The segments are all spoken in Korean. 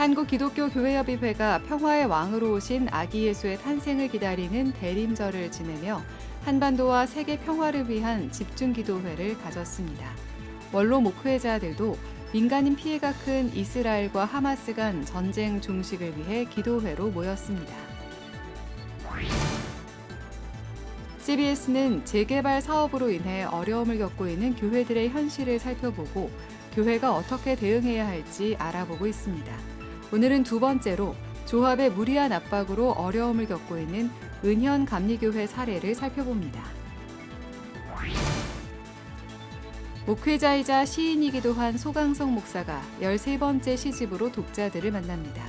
한국기독교교회협의회가 평화의 왕으로 오신 아기 예수의 탄생을 기다리는 대림절을 지내며 한반도와 세계 평화를 위한 집중 기도회를 가졌습니다. 원로 목회자들도 민간인 피해가 큰 이스라엘과 하마스 간 전쟁 종식을 위해 기도회로 모였습니다. CBS는 재개발 사업으로 인해 어려움을 겪고 있는 교회들의 현실을 살펴보고 교회가 어떻게 대응해야 할지 알아보고 있습니다. 오늘은 두 번째로 조합의 무리한 압박으로 어려움을 겪고 있는 은현 감리교회 사례를 살펴봅니다. 목회자이자 시인이기도 한 소강성 목사가 13번째 시집으로 독자들을 만납니다.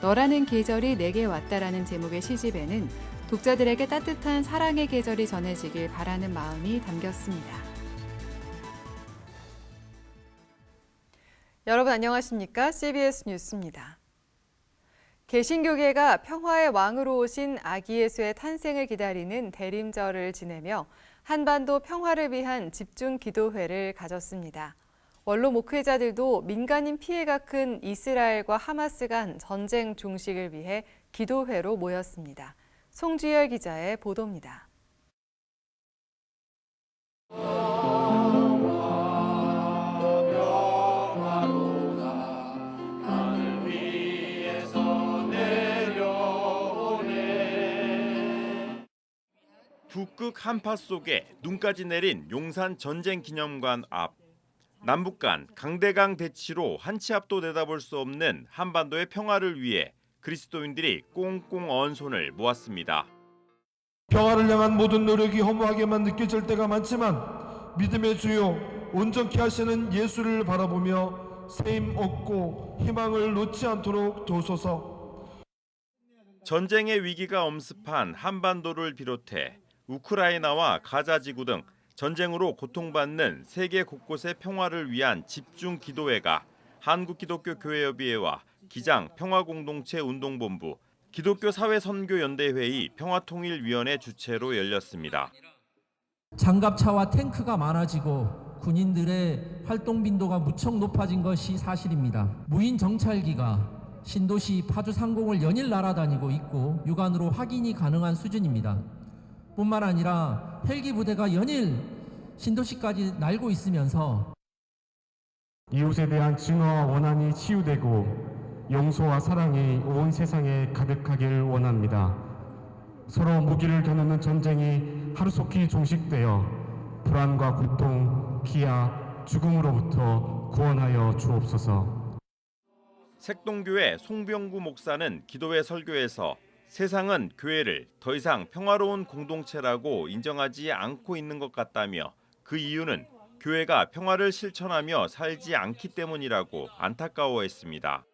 너라는 계절이 내게 왔다라는 제목의 시집에는 독자들에게 따뜻한 사랑의 계절이 전해지길 바라는 마음이 담겼습니다. 여러분 안녕하십니까? CBS 뉴스입니다. 개신교계가 평화의 왕으로 오신 아기 예수의 탄생을 기다리는 대림절을 지내며 한반도 평화를 위한 집중 기도회를 가졌습니다. 원로 목회자들도 민간인 피해가 큰 이스라엘과 하마스 간 전쟁 종식을 위해 기도회로 모였습니다. 송주열 기자의 보도입니다. 북극 한파 속에 눈까지 내린 용산 전쟁 기념관 앞 남북 간 강대강 대치로 한치 앞도 내다볼 수 없는 한반도의 평화를 위해 그리스도인들이 꽁꽁 언 손을 모았습니다. 평화를 향한 모든 노력이 허무하게만 느껴질 때가 많지만 믿음의 주요 온전케 하시는 예수를 바라보며 세임 얻고 희망을 놓지 않도록 도소서. 전쟁의 위기가 엄습한 한반도를 비롯해 우크라이나와 가자 지구 등 전쟁으로 고통받는 세계 곳곳의 평화를 위한 집중 기도회가 한국기독교 교회협의회와 기장 평화공동체 운동본부 기독교 사회선교연대회의 평화통일위원회 주최로 열렸습니다. 장갑차와 탱크가 많아지고 군인들의 활동 빈도가 무척 높아진 것이 사실입니다. 무인 정찰기가 신도시 파주 상공을 연일 날아다니고 있고 육안으로 확인이 가능한 수준입니다. 뿐만 아니라 헬기 부대가 연일 신도시까지 날고 있으면서 이웃에 대한 증오와 원한이 치유되고 용서와 사랑이 온 세상에 가득하길 원합니다. 서로 무기를 겨누는 전쟁이 하루속히 종식되어 불안과 고통, 기아, 죽음으로부터 구원하여 주옵소서. 색동교회 송병구 목사는 기도회 설교에서 세상은 교회를 더 이상 평화로운 공동체라고 인정하지 않고 있는 것 같다며 그 이유는 교회가 평화를 실천하며 살지 않기 때문이라고 안타까워했습니다.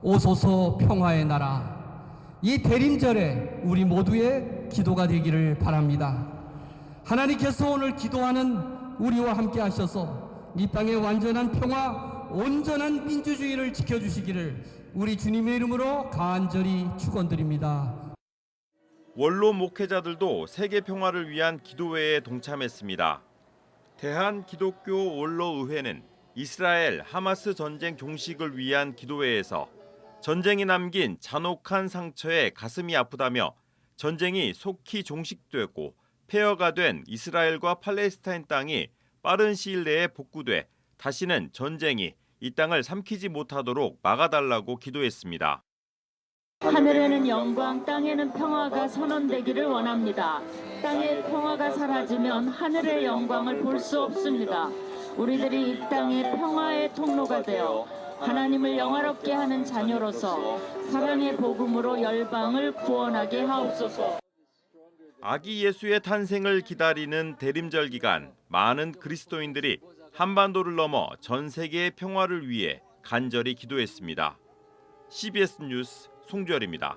오소서 평화의 나라 이 대림절에 우리 모두의 기도가 되기를 바랍니다. 하나님께서 오늘 기도하는 우리와 함께 하셔서 이 땅의 완전한 평화, 온전한 민주주의를 지켜주시기를 우리 주님의 이름으로 간절히 축원드립니다. 원로 목회자들도 세계 평화를 위한 기도회에 동참했습니다. 대한 기독교 원로 의회는 이스라엘 하마스 전쟁 종식을 위한 기도회에서 전쟁이 남긴 잔혹한 상처에 가슴이 아프다며 전쟁이 속히 종식되고 폐허가 된 이스라엘과 팔레스타인 땅이 빠른 시일 내에 복구돼 다시는 전쟁이 이 땅을 삼키지 못하도록 막아달라고 기도했습니다. 하늘에는 영광, 땅에는 평화가 선언되기를 원합니다. 땅의 평화가 사라지면 하늘의 영광을 볼 수 없습니다. 우리들이 이 땅의 평화의 통로가 되어 하나님을 영화롭게 하는 자녀로서 사랑의 복음으로 열방을 구원하게 하옵소서. 아기 예수의 탄생을 기다리는 대림절 기간 많은 그리스도인들이 한반도를 넘어 전 세계의 평화를 위해 간절히 기도했습니다. CBS 뉴스 송주열입니다.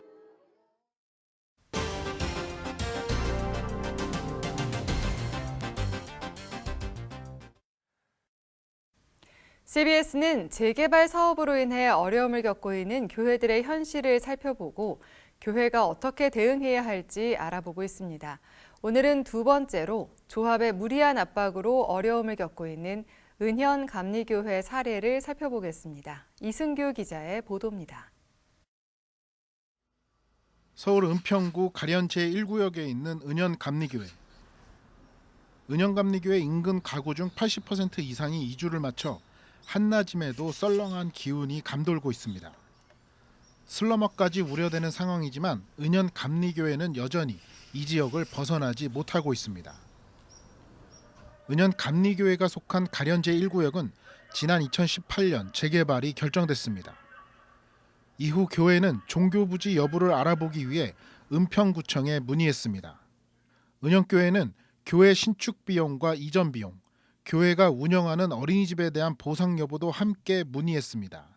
CBS는 재개발 사업으로 인해 어려움을 겪고 있는 교회들의 현실을 살펴보고 교회가 어떻게 대응해야 할지 알아보고 있습니다. 오늘은 두 번째로 조합의 무리한 압박으로 어려움을 겪고 있는 은현 감리교회 사례를 살펴보겠습니다. 이승규 기자의 보도입니다. 서울 은평구 가련 제1구역에 있는 은현 감리교회. 은현 감리교회 인근 가구 중 80% 이상이 이주를 마쳐 한낮임에도 썰렁한 기운이 감돌고 있습니다. 슬러머까지 우려되는 상황이지만 은현 감리교회는 여전히 이 지역을 벗어나지 못하고 있습니다. 은현감리교회가 속한 가련 제1구역은 지난 2018년 재개발이 결정됐습니다. 이후 교회는 종교 부지 여부를 알아보기 위해 은평구청에 문의했습니다. 은영교회는 교회 신축 비용과 이전 비용, 교회가 운영하는 어린이집에 대한 보상 여부도 함께 문의했습니다.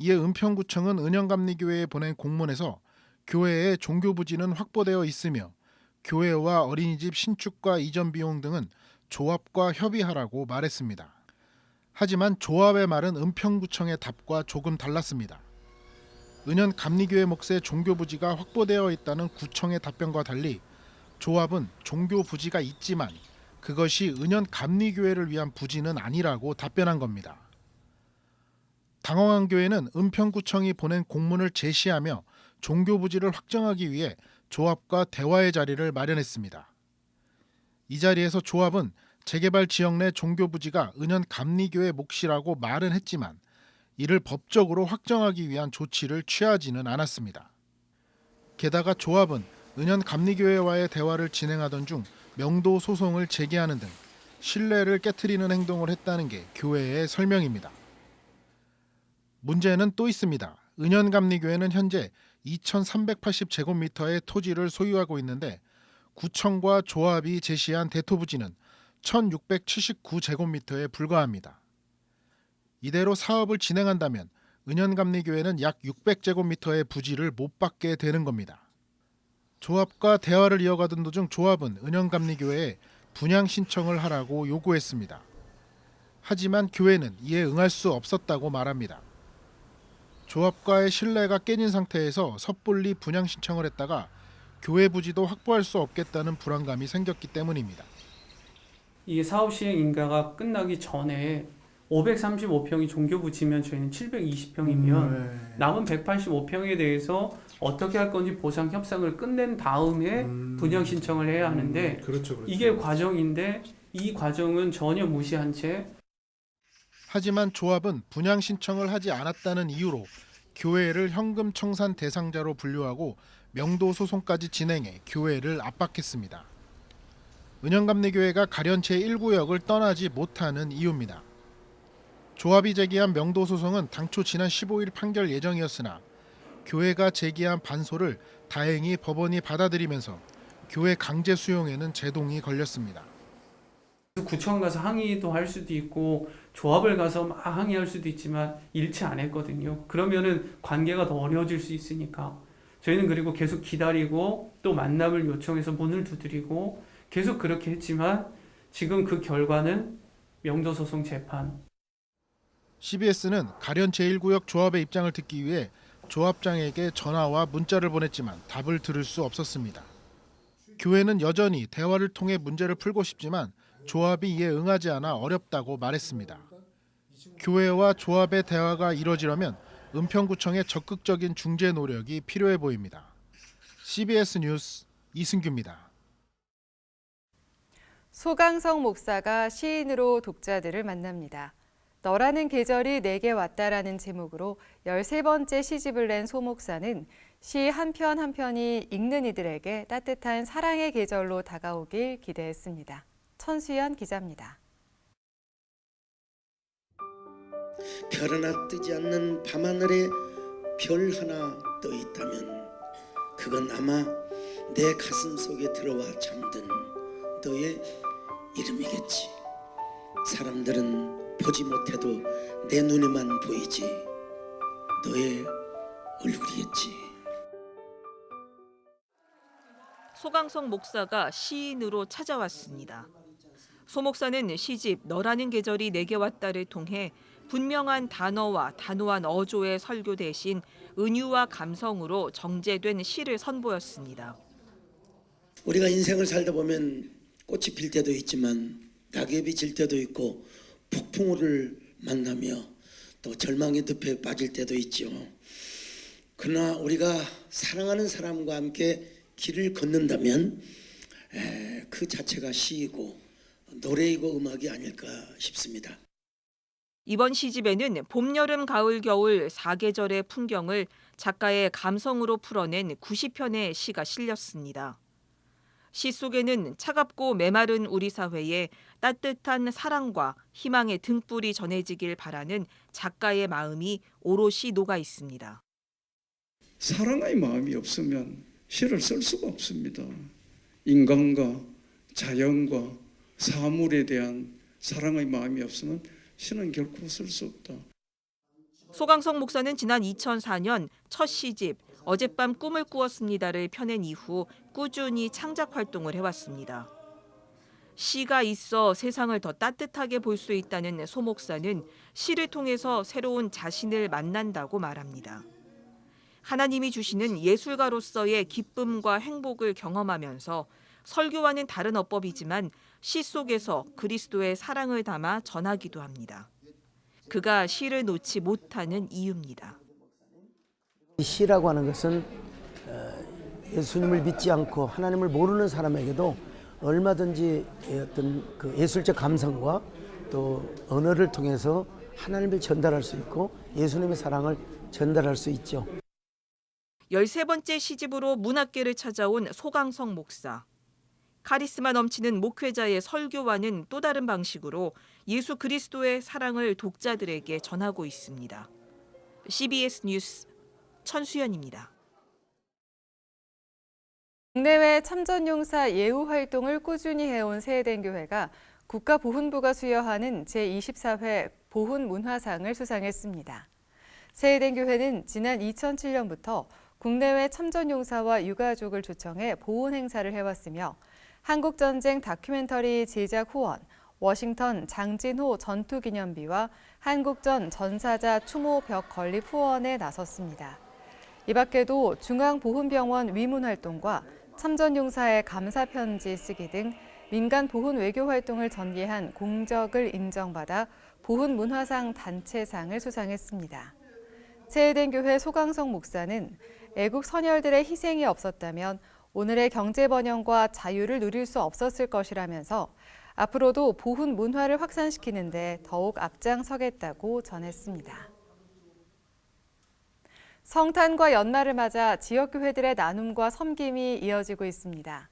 이에 은평구청은 은영감리교회에 보낸 공문에서 교회의 종교 부지는 확보되어 있으며 교회와 어린이집 신축과 이전 비용 등은 조합과 협의하라고 말했습니다. 하지만 조합의 말은 은평구청의 답과 조금 달랐습니다. 은현 감리교회 몫의 종교 부지가 확보되어 있다는 구청의 답변과 달리 조합은 종교 부지가 있지만 그것이 은현 감리교회를 위한 부지는 아니라고 답변한 겁니다. 당황한 교회는 은평구청이 보낸 공문을 제시하며 종교 부지를 확정하기 위해 조합과 대화의 자리를 마련했습니다. 이 자리에서 조합은 재개발 지역 내 종교 부지가 은현 감리교회 몫이라고 말은 했지만 이를 법적으로 확정하기 위한 조치를 취하지는 않았습니다. 게다가 조합은 은현 감리교회와의 대화를 진행하던 중 명도 소송을 제기하는 등 신뢰를 깨트리는 행동을 했다는 게 교회의 설명입니다. 문제는 또 있습니다. 은현 감리교회는 현재 2,380제곱미터의 토지를 소유하고 있는데 구청과 조합이 제시한 대토부지는 1,679제곱미터에 불과합니다. 이대로 사업을 진행한다면 은현감리교회는 약 600제곱미터의 부지를 못 받게 되는 겁니다. 조합과 대화를 이어가던 도중 조합은 은현감리교회에 분양 신청을 하라고 요구했습니다. 하지만 교회는 이에 응할 수 없었다고 말합니다. 조합과의 신뢰가 깨진 상태에서 섣불리 분양 신청을 했다가 교회 부지도 확보할 수 없겠다는 불안감이 생겼기 때문입니다. 이게 사업 시행 인가가 끝나기 전에 535평이 종교 부지면 저희는 720평이면 남은 185평에 대해서 어떻게 할 건지 보상 협상을 끝낸 다음에 분양 신청을 해야 하는데 그렇죠, 그렇죠. 이게 과정인데 이 과정은 전혀 무시한 채 하지만 조합은 분양 신청을 하지 않았다는 이유로 교회를 현금 청산 대상자로 분류하고 명도 소송까지 진행해 교회를 압박했습니다. 은영감리교회가 가련 제1구역을 떠나지 못하는 이유입니다. 조합이 제기한 명도 소송은 당초 지난 15일 판결 예정이었으나 교회가 제기한 반소를 다행히 법원이 받아들이면서 교회 강제 수용에는 제동이 걸렸습니다. 구청 가서 항의도 할 수도 있고 조합을 가서 막 항의할 수도 있지만 일치 안 했거든요. 그러면은 관계가 더 어려워질 수 있으니까 저희는 그리고 계속 기다리고 또 만남을 요청해서 문을 두드리고 계속 그렇게 했지만 지금 그 결과는 명도 소송 재판 CBS는 가련 제1구역 조합의 입장을 듣기 위해 조합장에게 전화와 문자를 보냈지만 답을 들을 수 없었습니다. 교회는 여전히 대화를 통해 문제를 풀고 싶지만 조합이 이에 응하지 않아 어렵다고 말했습니다. 교회와 조합의 대화가 이뤄지려면 은평구청의 적극적인 중재 노력이 필요해 보입니다. CBS 뉴스 이승규입니다. 소강성 목사가 시인으로 독자들을 만납니다. 너라는 계절이 내게 왔다라는 제목으로 13번째 시집을 낸 소 목사는 시 한 편 한 편이 읽는 이들에게 따뜻한 사랑의 계절로 다가오길 기대했습니다. 천수연 기자입니다. 별 하나 뜨지 않는 밤하늘에 별 하나 떠 있다면 그건 아마 내 가슴 속에 들어와 잠든 너의 이름이겠지. 사람들은 보지 못해도 내 눈에만 보이지. 너의 얼굴이겠지. 소강성 목사가 시인으로 찾아왔습니다. 소 목사는 시집 너라는 계절이 내게 왔다를 통해 분명한 단어와 단호한 어조의 설교 대신 은유와 감성으로 정제된 시를 선보였습니다. 우리가 인생을 살다 보면 꽃이 필 때도 있지만 낙엽이 질 때도 있고 폭풍우를 만나며 또 절망의 늪에 빠질 때도 있죠. 그러나 우리가 사랑하는 사람과 함께 길을 걷는다면 에, 그 자체가 시이고 노래이고 음악이 아닐까 싶습니다. 이번 시집에는 봄, 여름, 가을, 겨울 4계절의 풍경을 작가의 감성으로 풀어낸 90편의 시가 실렸습니다. 시 속에는 차갑고 메마른 우리 사회에 따뜻한 사랑과 희망의 등불이 전해지길 바라는 작가의 마음이 오롯이 녹아 있습니다. 사랑의 마음이 없으면 시를 쓸 수가 없습니다. 인간과 자연과 사물에 대한 사랑의 마음이 없으면 시는 결코 쓸 수 없다. 소강성 목사는 지난 2004년 첫 시집 어젯밤 꿈을 꾸었습니다를 펴낸 이후 꾸준히 창작 활동을 해왔습니다. 시가 있어 세상을 더 따뜻하게 볼 수 있다는 소 목사는 시를 통해서 새로운 자신을 만난다고 말합니다. 하나님이 주시는 예술가로서의 기쁨과 행복을 경험하면서 설교와는 다른 어법이지만 시 속에서 그리스도의 사랑을 담아 전하기도 합니다. 그가 시를 놓지 못하는 이유입니다. 이 시라고 하는 것은 어, 예수님을 믿지 않고 하나님을 모르는 사람에게도 얼마든지 어떤 그 예술적 감성과 또 언어를 통해서 하나님을 전달할 수 있고 예수님의 사랑을 전달할 수 있죠. 13번째 시집으로 문학계를 찾아온 소강성 목사. 카리스마 넘치는 목회자의 설교와는 또 다른 방식으로 예수 그리스도의 사랑을 독자들에게 전하고 있습니다. CBS 뉴스 천수연입니다. 국내외 참전용사 예우 활동을 꾸준히 해온 세해den교회가 국가보훈부가 수여하는 제24회 보훈문화상을 수상했습니다. 세해den교회는 지난 2007년부터 국내외 참전용사와 유가족을 초청해 보훈 행사를 해왔으며 한국전쟁 다큐멘터리 제작 후원, 워싱턴 장진호 전투기념비와 한국전 전사자 추모 벽 건립 후원에 나섰습니다. 이 밖에도 중앙보훈병원 위문 활동과 참전용사의 감사 편지 쓰기 등 민간 보훈 외교 활동을 전개한 공적을 인정받아 보훈 문화상 단체상을 수상했습니다. 세해된 교회 소강성 목사는 애국 선열들의 희생이 없었다면 오늘의 경제 번영과 자유를 누릴 수 없었을 것이라면서 앞으로도 보훈 문화를 확산시키는데 더욱 앞장서겠다고 전했습니다. 성탄과 연말을 맞아 지역교회들의 나눔과 섬김이 이어지고 있습니다.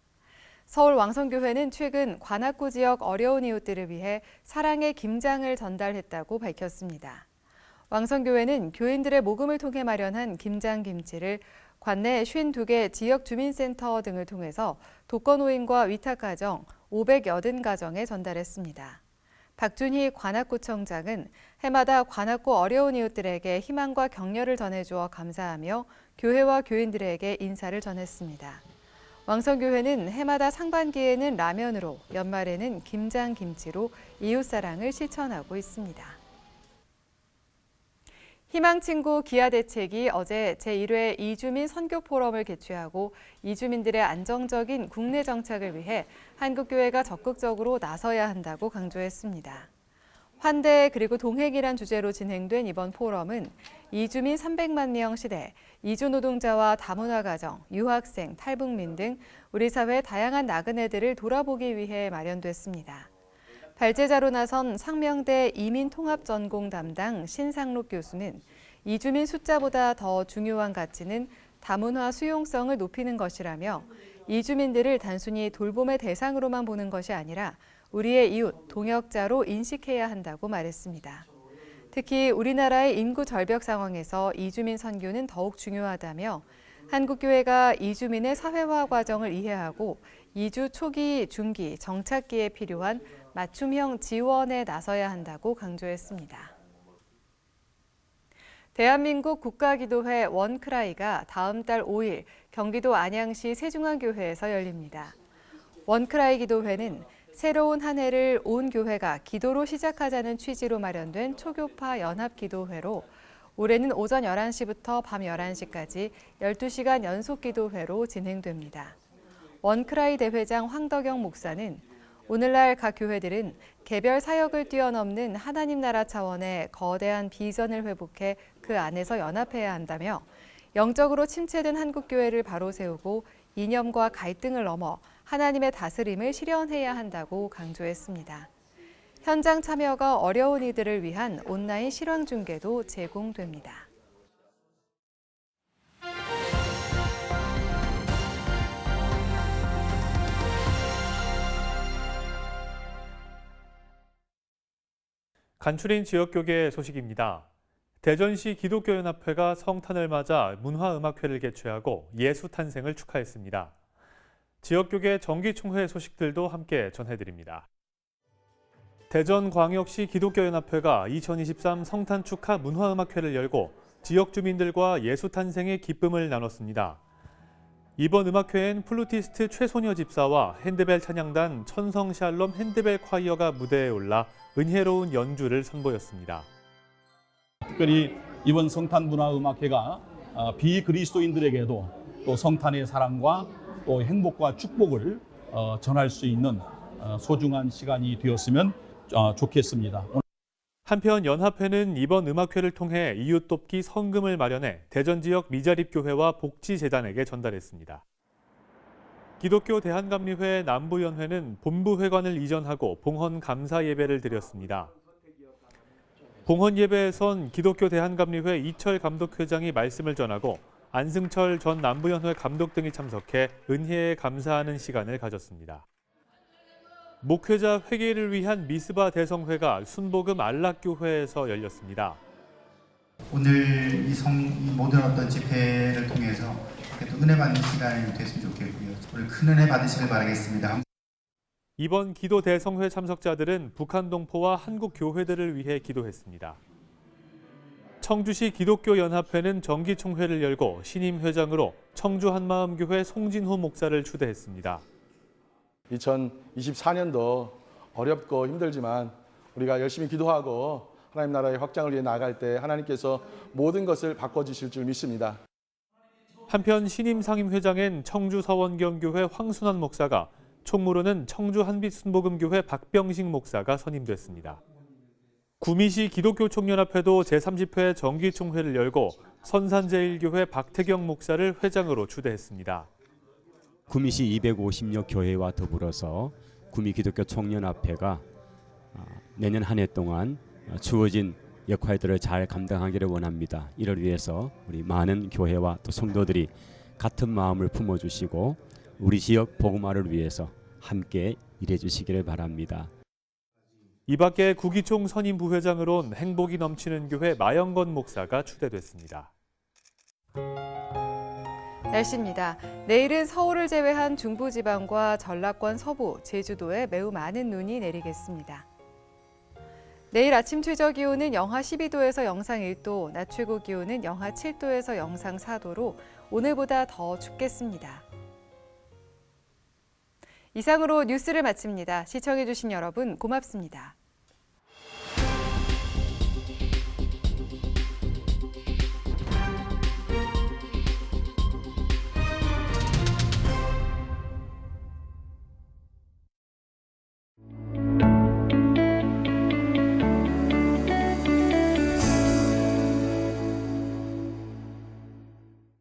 서울 왕성교회는 최근 관악구 지역 어려운 이웃들을 위해 사랑의 김장을 전달했다고 밝혔습니다. 왕성교회는 교인들의 모금을 통해 마련한 김장 김치를 관내 52개 지역 주민센터 등을 통해서 독거노인과 위탁가정 580가정에 전달했습니다. 박준희 관악구청장은 해마다 관악구 어려운 이웃들에게 희망과 격려를 전해주어 감사하며 교회와 교인들에게 인사를 전했습니다. 왕성교회는 해마다 상반기에는 라면으로, 연말에는 김장김치로 이웃사랑을 실천하고 있습니다. 희망친구 기아대책이 어제 제1회 이주민 선교 포럼을 개최하고 이주민들의 안정적인 국내 정착을 위해 한국교회가 적극적으로 나서야 한다고 강조했습니다. 환대 그리고 동행이란 주제로 진행된 이번 포럼은 이주민 300만 명 시대, 이주 노동자와 다문화 가정, 유학생, 탈북민 등 우리 사회 다양한 나그네들을 돌아보기 위해 마련됐습니다. 발제자로 나선 상명대 이민통합전공 담당 신상록 교수는 이주민 숫자보다 더 중요한 가치는 다문화 수용성을 높이는 것이라며 이주민들을 단순히 돌봄의 대상으로만 보는 것이 아니라 우리의 이웃, 동역자로 인식해야 한다고 말했습니다. 특히 우리나라의 인구 절벽 상황에서 이주민 선교는 더욱 중요하다며 한국교회가 이주민의 사회화 과정을 이해하고 이주 초기, 중기, 정착기에 필요한 맞춤형 지원에 나서야 한다고 강조했습니다. 대한민국 국가기도회 원크라이가 다음 달 5일 경기도 안양시 세중앙교회에서 열립니다. 원크라이 기도회는 새로운 한 해를 온 교회가 기도로 시작하자는 취지로 마련된 초교파 연합 기도회로 올해는 오전 11시부터 밤 11시까지 12시간 연속 기도회로 진행됩니다. 원크라이 대회장 황덕영 목사는 오늘날 각 교회들은 개별 사역을 뛰어넘는 하나님 나라 차원의 거대한 비전을 회복해 그 안에서 연합해야 한다며 영적으로 침체된 한국 교회를 바로 세우고 이념과 갈등을 넘어 하나님의 다스림을 실현해야 한다고 강조했습니다. 현장 참여가 어려운 이들을 위한 온라인 실황 중계도 제공됩니다. 간추린 지역교계 소식입니다. 대전시 기독교연합회가 성탄을 맞아 문화음악회를 개최하고 예수 탄생을 축하했습니다. 지역교계 정기총회 소식들도 함께 전해드립니다. 대전광역시 기독교연합회가 2023 성탄 축하 문화음악회를 열고 지역 주민들과 예수 탄생의 기쁨을 나눴습니다. 이번 음악회엔 플루티스트 최소녀 집사와 핸드벨 찬양단 천성 샬롬 핸드벨 콰이어가 무대에 올라 은혜로운 연주를 선보였습니다. 특별히 이번 성탄 문화 음악회가 어, 비그리스도인들에게도 또 성탄의 사랑과 또 행복과 축복을 어, 전할 수 있는 어, 소중한 시간이 되었으면 어, 좋겠습니다. 한편 연합회는 이번 음악회를 통해 이웃 돕기 성금을 마련해 대전 지역 미자립 교회와 복지재단에게 전달했습니다. 기독교 대한감리회 남부연회는 본부 회관을 이전하고 봉헌 감사 예배를 드렸습니다. 봉헌 예배에선 기독교 대한감리회 이철 감독회장이 말씀을 전하고 안승철 전 남부연회 감독 등이 참석해 은혜에 감사하는 시간을 가졌습니다. 목회자 회개를 위한 미스바 대성회가 순복음 안락교회에서 열렸습니다. 오늘 이, 성, 이 모든 어떤 집회를 통해서 또 은혜 받는 시간이 됐으면 좋겠고요. 오늘 큰 은혜 받으시길 바라겠습니다. 이번 기도 대성회 참석자들은 북한 동포와 한국 교회들을 위해 기도했습니다. 청주시 기독교 연합회는 정기 총회를 열고 신임 회장으로 청주 한마음교회 송진호 목사를 추대했습니다. 2024년도 어렵고 힘들지만 우리가 열심히 기도하고 하나님 나라의 확장을 위해 나갈 때 하나님께서 모든 것을 바꿔주실 줄 믿습니다. 한편 신임 상임 회장엔 청주 서원경교회 황순환 목사가 총무로는 청주 한빛순복음교회 박병식 목사가 선임됐습니다. 구미시 기독교 총연합회도 제30회 정기총회를 열고 선산제일교회 박태경 목사를 회장으로 추대했습니다. 구미시 250여 교회와 더불어서 구미 기독교 총연합회가 어, 내년 한 해 동안 어, 주어진 역할들을 잘 감당하기를 원합니다. 이를 위해서 우리 많은 교회와 또 성도들이 같은 마음을 품어주시고 우리 지역 복음화를 위해서 함께 일해주시기를 바랍니다. 이 밖에 구기총 선임 부회장으론 행복이 넘치는 교회 마영건 목사가 추대됐습니다. 날씨입니다. 내일은 서울을 제외한 중부지방과 전라권 서부, 제주도에 매우 많은 눈이 내리겠습니다. 내일 아침 최저 기온은 영하 12도에서 영상 1도, 낮 최고 기온은 영하 7도에서 영상 4도로 오늘보다 더 춥겠습니다. 이상으로 뉴스를 마칩니다. 시청해주신 여러분 고맙습니다.